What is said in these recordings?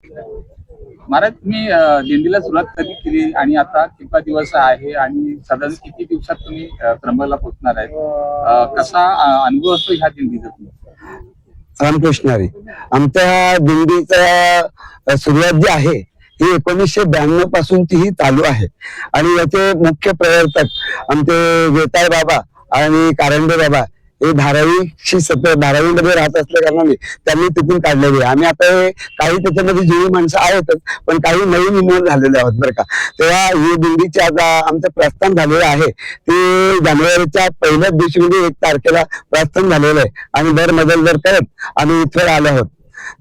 महाराज तुम्ही दिंडीला सुरुवात कधी केली आणि आता किती दिवस आहे आणि साधारण किती दिवसात तुम्ही त्र्यंबकला पोहोचणार आहे कसा अनुभव असतो ह्या दिंडीचा तुम्ही? रामकृष्ण हरी आमच्या दिंडीचा सुरुवात जी आहे ही एकोणीसशे ब्याण्णव पासूनची ही चालू आहे. आणि याचे मुख्य प्रवर्तक आमचे वेताळ बाबा आणि कारंडे बाबा हे धारावीशी सतत धारावीमध्ये राहत असल्या कारणाने त्यांनी तिथून काढलेली आहे. आम्ही आता हे काही त्याच्यामध्ये जीवी माणसं आहेतच पण काही नवीन इन्व्हॉल्व झालेले आहोत बरं का. तेव्हा ही दिंडीचे आता आमचं प्रस्थान झालेलं आहे. ते जानेवारीच्या पहिल्याच दिवशी म्हणजे एक तारखेला प्रस्थान झालेलं आहे. आणि दर मजल दर करत आम्ही इथं आलो आहोत.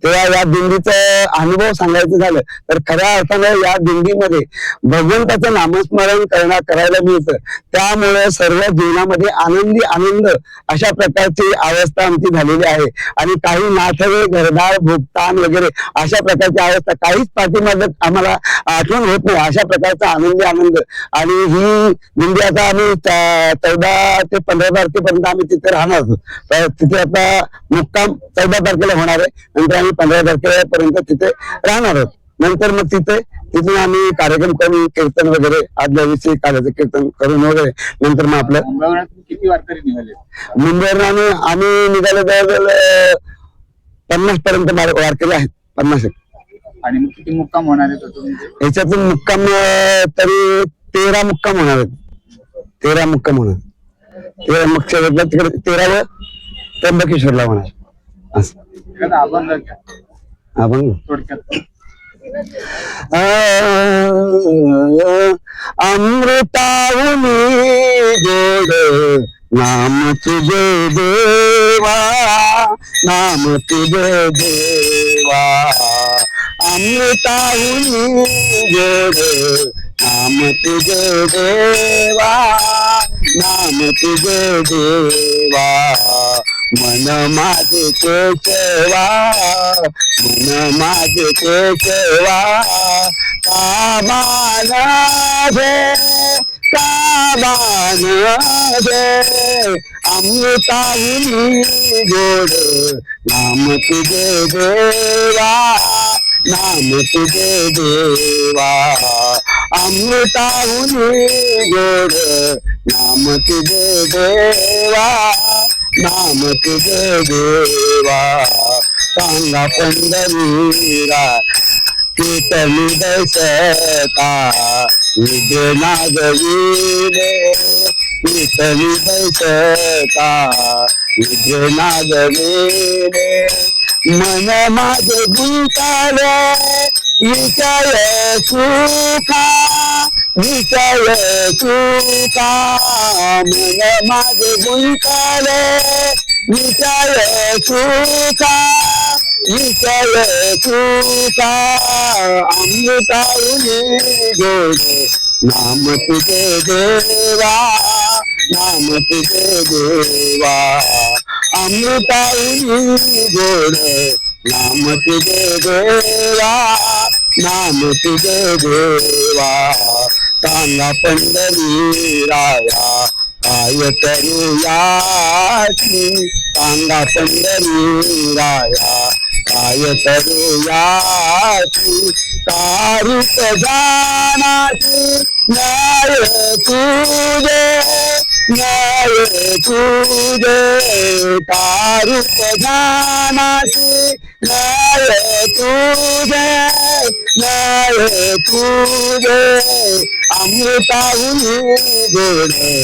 तेव्हा या दिंडीचा अनुभव सांगायचं झालं तर खऱ्या अर्थानं या दिंडीमध्ये भगवंताचं नामस्मरण करणं करायला मिळतं. त्यामुळे सर्व जीवनामध्ये आनंदी आनंद अशा प्रकारची अवस्था आमची झालेली आहे. आणि काही नाथवे घरदार भुगतान वगैरे अशा प्रकारची अवस्था काहीच पाठीमागत आम्हाला आठवण होत नाही. अशा प्रकारचा आनंदी आनंद. आणि ही दिंडी आता आम्ही चौदा ते पंधरा तारखेपर्यंत आम्ही तिथे राहणार आहोत. तर तिथे आता मुक्काम चौदा तारखेला होणार आहे. नंतर आम्ही पंधरा तारखेपर्यंत तिथे राहणार आहोत. नंतर मग तिथे तिथून आम्ही कार्यक्रम करून कीर्तन वगैरे आदल्या दिवशी काल्याचं कीर्तन करून वगैरे नंतर मग आपलं किती वारकरी निघाले? मुंबईवरून आम्ही आम्ही निघालो जवळजवळ पन्नास पर्यंत वार- वारकरी आहेत पन्नास. आणि मग किती मुक्काम होणार आहे म्हणजे? याच्यातून मुक्काम तरी तेरा मुक्काम होणार आहेत. तेरा मुक्काम होणार तेरा मुक्काम तिकडे तेरावं त्र्यंबकेश्वरला होणार. आपण थोडक्यात अमृतावनी गोड नाम तुझे देवा नाम तुझे देवा. अमृतावनी गोड नाम तुझे देवा नाम तुझे देवा. मन माझे केशवा मन माझे केशवा कामान घे कामान घे अमृताई गोड नाम तुझे देवा नाम तुझे देवा. अमृताई गोड नाम तुझे देवा. नाम तुझे देवा सांगा पंढरीरा कीर्तनी दशका विद्य नागवीरे कीर्तनी दशका विद्य नागवीरे. मन माझे गुंताले विचार सुखा विचार सुखा. मन माझे गुंताले विषय सुखा विषय सुखा अमृताई गोड नाम तुझे देवा नाम तुझे देवा अमृताई गोड नाम तुझे देवा नाम तुझे देवा सांगा पंढरी राया काय करूयाची सांगा पंढरीराया काय करूयाची तारुक जाणाची न्याय तुझे न्याय तुझे तारुक जाणाची न्याय तुझे न्याय तुझे अमृताहुनी गोडे